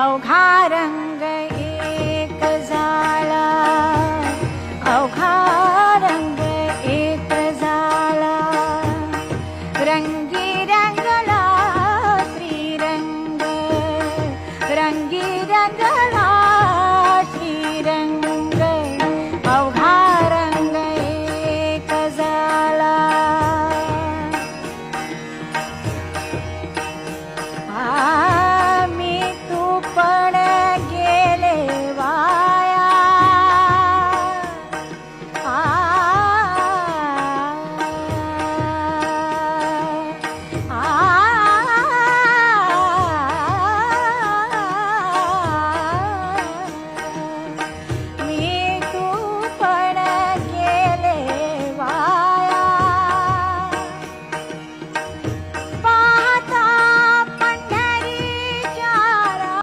अवघा रंग एक झाला. अवघा